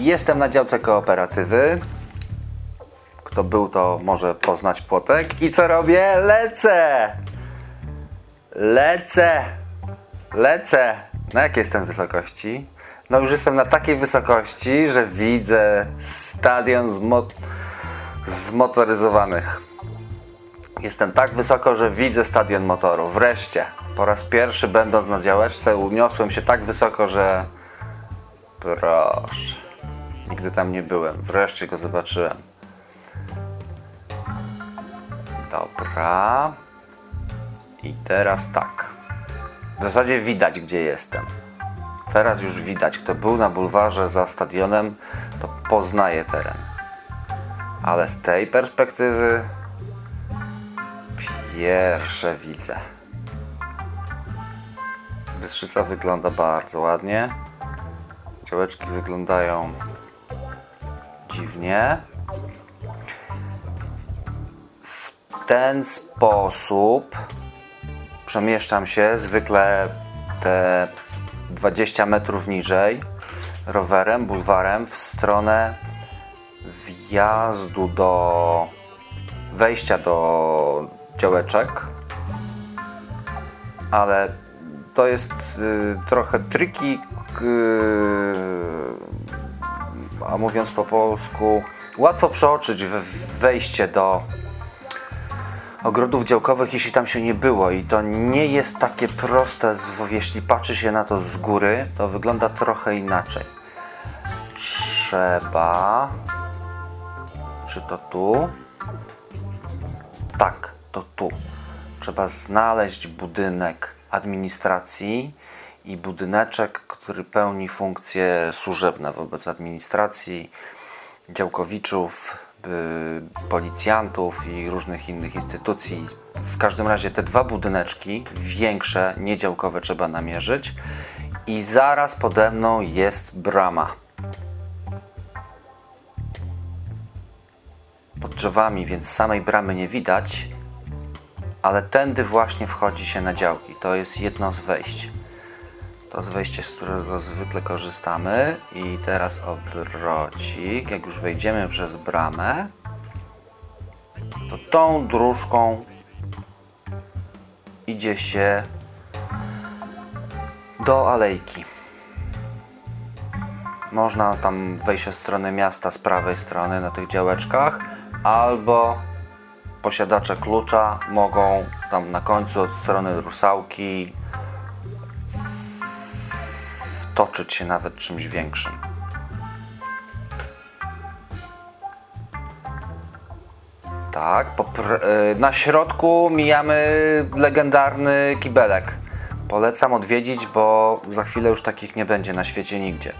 Jestem na działce kooperatywy. Kto był, to może poznać płotek. I co robię? Lecę! Lecę! Lecę! Na jakiej jestem wysokości? No już jestem na takiej wysokości, że widzę stadion zmo- zmotoryzowanych. Jestem tak wysoko, że widzę stadion motoru. Wreszcie, po raz pierwszy będąc na działeczce, uniosłem się tak wysoko, że proszę. Nigdy tam nie byłem. Wreszcie go zobaczyłem. Dobra. I teraz tak. W zasadzie widać, gdzie jestem. Teraz już widać, kto był na bulwarze za stadionem, to poznaje teren. Ale z tej perspektywy pierwsze widzę. Bystrzyca wygląda bardzo ładnie. Działeczki wyglądają dziwnie. W ten sposób przemieszczam się zwykle te 20 metrów niżej rowerem, bulwarem w stronę wjazdu do wejścia do działeczek, ale to jest y, trochę triki, y, a mówiąc po polsku, łatwo przeoczyć wejście do ogrodów działkowych, jeśli tam się nie było. I to nie jest takie proste, jeśli patrzy się na to z góry, to wygląda trochę inaczej. Trzeba. Czy to tu? Tak, to tu. Trzeba znaleźć budynek administracji i budyneczek, który pełni funkcje służebne wobec administracji, działkowiczów, y, policjantów i różnych innych instytucji. W każdym razie te dwa budyneczki, większe, niedziałkowe, trzeba namierzyć. I zaraz pode mną jest brama. Pod drzewami, więc samej bramy nie widać, ale tędy właśnie wchodzi się na działki. To jest jedno z wejść. To jest wejście, z którego zwykle korzystamy. I teraz obrocik. Jak już wejdziemy przez bramę, to tą dróżką idzie się do alejki. Można tam wejść od strony miasta z prawej strony na tych działeczkach, albo posiadacze klucza mogą tam na końcu od strony rusałki wtoczyć się nawet czymś większym. Tak, y, na środku mijamy legendarny kibelek. Polecam odwiedzić, bo za chwilę już takich nie będzie na świecie nigdzie.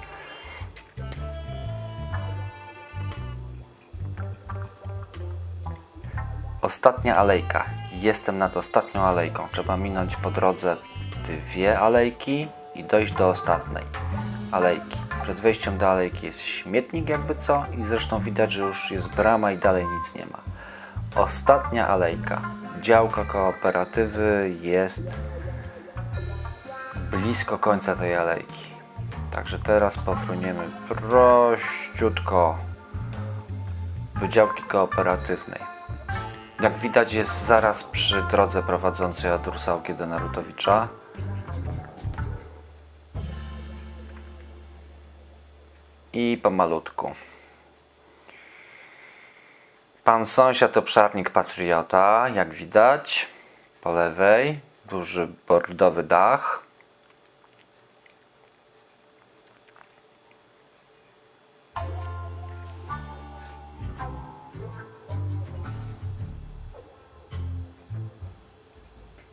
Ostatnia alejka. Jestem nad ostatnią alejką. Trzeba minąć po drodze dwie alejki i dojść do ostatniej alejki. Przed wejściem do alejki jest śmietnik jakby co i zresztą widać, że już jest brama i dalej nic nie ma. Ostatnia alejka. Działka kooperatywy jest blisko końca tej alejki. Także teraz pofruniemy prościutko do działki kooperatywnej. Jak widać jest zaraz przy drodze prowadzącej od Rusałki do Narutowicza. I pomalutku. Pan sąsiad obszarnik patriota, jak widać, po lewej, duży bordowy dach.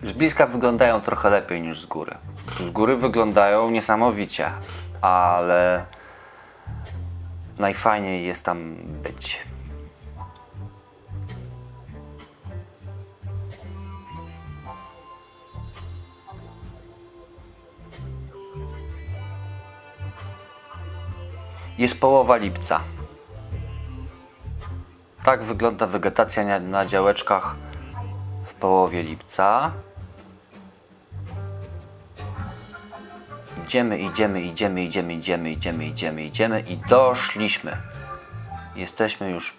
Z bliska wyglądają trochę lepiej niż z góry. Z góry wyglądają niesamowicie, ale najfajniej jest tam być. Jest połowa lipca. Tak wygląda wegetacja na, na działeczkach w połowie lipca. Idziemy, idziemy, idziemy, idziemy, idziemy, idziemy, idziemy, idziemy i doszliśmy. Jesteśmy już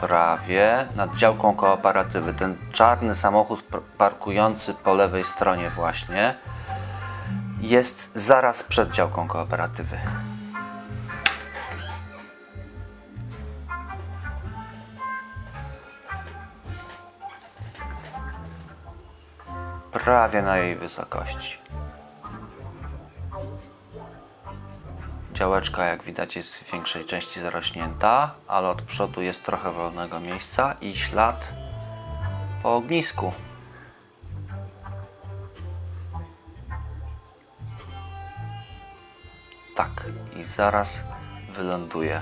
prawie nad działką kooperatywy. Ten czarny samochód parkujący po lewej stronie właśnie jest zaraz przed działką kooperatywy. Prawie na jej wysokości. Działeczka, jak widać, jest w większej części zarośnięta, ale od przodu jest trochę wolnego miejsca i ślad po ognisku. Tak, i zaraz wyląduje.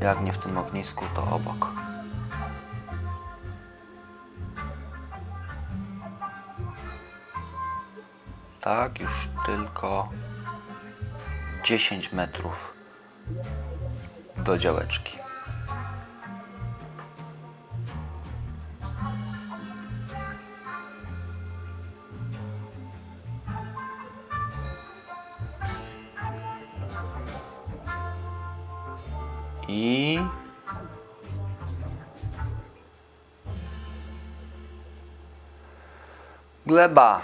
Jak nie w tym ognisku, to obok. Tak, już tylko 10 metrów do działeczki. I gleba.